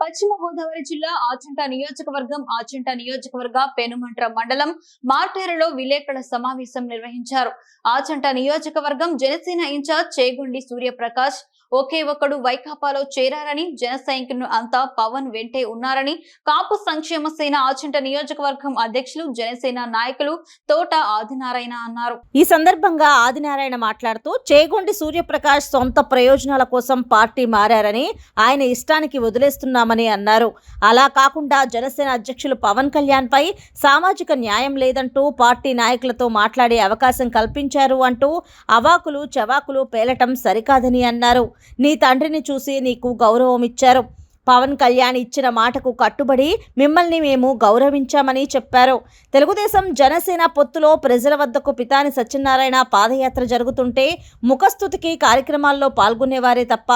పశ్చిమ గోదావరి జిల్లా ఆచంట నియోజకవర్గం ఆచంట నియోజకవర్గ పెనుమంట్ర మండలం మార్టేరులో విలేకరుల సమావేశం నిర్వహించారు. ఆచంట నియోజకవర్గం జనసేన ఇన్ఛార్జ్ చేగుండి సూర్యప్రకాష్ ఒకే ఒక్కడు వైకాపాలో చేరారని జన సైనికులు అంతా పవన్ వెంటే ఉన్నారని కాపు సంక్షేమ సేన ఆచంట నియోజకవర్గం అధ్యక్షులు జనసేన నాయకులు తోట ఆదినారాయణ అన్నారు. ఈ సందర్భంగా ఆదినారాయణ మాట్లాడుతూ చేగొండి సూర్యప్రకాష్ సొంత ప్రయోజనాల కోసం పార్టీ మారారని ఆయన ఇష్టానికి వదిలేస్తున్నామని అన్నారు. అలా కాకుండా జనసేన అధ్యక్షులు పవన్ కళ్యాణ్ పై సామాజిక న్యాయం లేదంటూ పార్టీ నాయకులతో మాట్లాడే అవకాశం కల్పించారు అంటూ అవాకులు చవాకులు పేలటం సరికాదని అన్నారు. నీ తండ్రిని చూసి నీకు గౌరవం ఇచ్చారు. పవన్ కళ్యాణ్ ఇచ్చిన మాటకు కట్టుబడి మిమ్మల్ని మేము గౌరవించామని చెప్పారు. తెలుగుదేశం జనసేన పొత్తులో ప్రజల వద్దకు పితాని సత్యనారాయణ పాదయాత్ర జరుగుతుంటే ముఖస్థుతికి కార్యక్రమాల్లో పాల్గొనేవారే తప్ప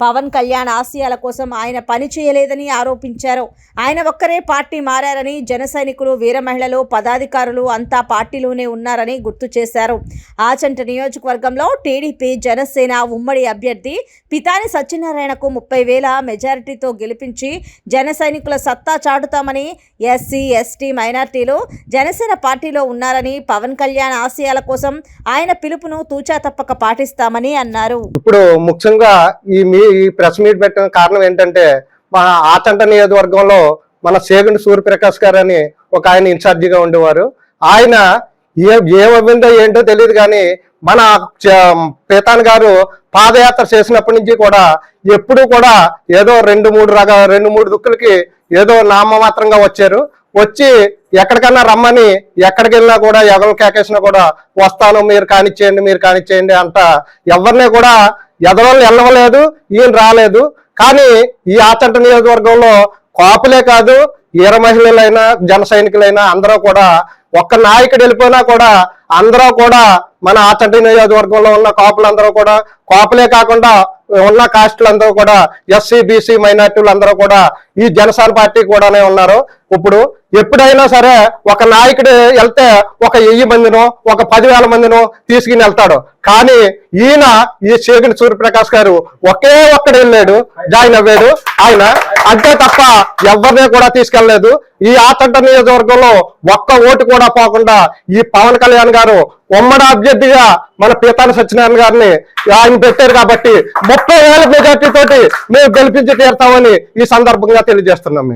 పవన్ కళ్యాణ్ ఆశయాల కోసం ఆయన పని చేయలేదని ఆరోపించారు. ఆయన ఒక్కరే పార్టీ మారారని జన సైనికులు వీర మహిళలు పదాధికారులు అంతా పార్టీలోనే ఉన్నారని గుర్తు చేశారు. ఆచంట నియోజకవర్గంలో టీడీపీ జనసేన ఉమ్మడి అభ్యర్థి పితాని సత్యనారాయణకు ముప్పై వేల మెజారిటీ మెజారిటీతో గెలిపించి జన సైనికుల సత్తా చాటుతామని ఎస్సీ ఎస్టీ మైనార్టీలు జనసేన పార్టీలో ఉన్నారని పవన్ కళ్యాణ్ ఆశయాల కోసం ఆయన పిలుపును తూచా తప్పక పాటిస్తామని అన్నారు. ఇప్పుడు ముఖ్యంగా ఈ మీ ఈ ప్రెస్ మీట్ పెట్టిన కారణం ఏంటంటే మన ఆచంట నియోజకవర్గంలో మన సేగుండి సూర్యప్రకాష్ గారు అని ఒక ఆయన ఇన్ఛార్జిగా ఉండేవారు. ఆయన ఏ ఏమైందో ఏంటో తెలియదు కానీ మన పేతాన్ గారు పాదయాత్ర చేసినప్పటి నుంచి కూడా ఎప్పుడు కూడా ఏదో రెండు మూడు రక రెండు మూడు దుక్కులకి ఏదో నామమాత్రంగా వచ్చారు. వచ్చి ఎక్కడికన్నా రమ్మని ఎక్కడికి వెళ్ళినా కూడా ఎవరు కేకేసినా కూడా వస్తాను మీరు కానిచ్చేయండి మీరు కానిచ్చేయండి అంట ఎవరిని కూడా ఎదవాళ్ళు వెళ్ళవలేదు ఈయన రాలేదు. కానీ ఈ ఆచంట నియోజకవర్గంలో కాపులే కాదు ఈర మహిళలైనా జన సైనికులైనా అందరూ కూడా ఒక్క నాయకుడు వెళ్ళిపోయినా కూడా అందరూ కూడా మన ఆచంట నియోజకవర్గంలో ఉన్న కాపులందరూ కూడా కాపులే కాకుండా ఉన్న కాస్టులందరూ కూడా ఎస్సీ బీసీ మైనార్టీలు అందరూ కూడా ఈ జనసేన పార్టీ కూడానే ఉన్నారు. ఇప్పుడు ఎప్పుడైనా సరే ఒక నాయకుడు వెళ్తే ఒక వెయ్యి మందినో ఒక పదివేల మందినో తీసుకుని వెళ్తాడు. కానీ ఈయన ఈ చేగిన సూర్యప్రకాష్ గారు ఒకే ఒక్కడు వెళ్ళాడు జాయిన్ అవ్వాడు. ఆయన అంతే తప్ప ఎవరిని కూడా తీసుకెళ్ళలేదు ఈ ఆతంట నియోజకవర్గంలో ఒక్క ఓటు కూడా పోకుండా ఈ పవన్ కళ్యాణ్ గారు ఉమ్మడి అభ్యర్థిగా మన పీతాని సత్యనారాయణ గారిని ఆయన పెట్టారు కాబట్టి ముప్పై వేల మెజార్టీ తోటి మేము గెలిపించి తీరుతామని ఈ సందర్భంగా తెలియజేస్తున్నాం మేము.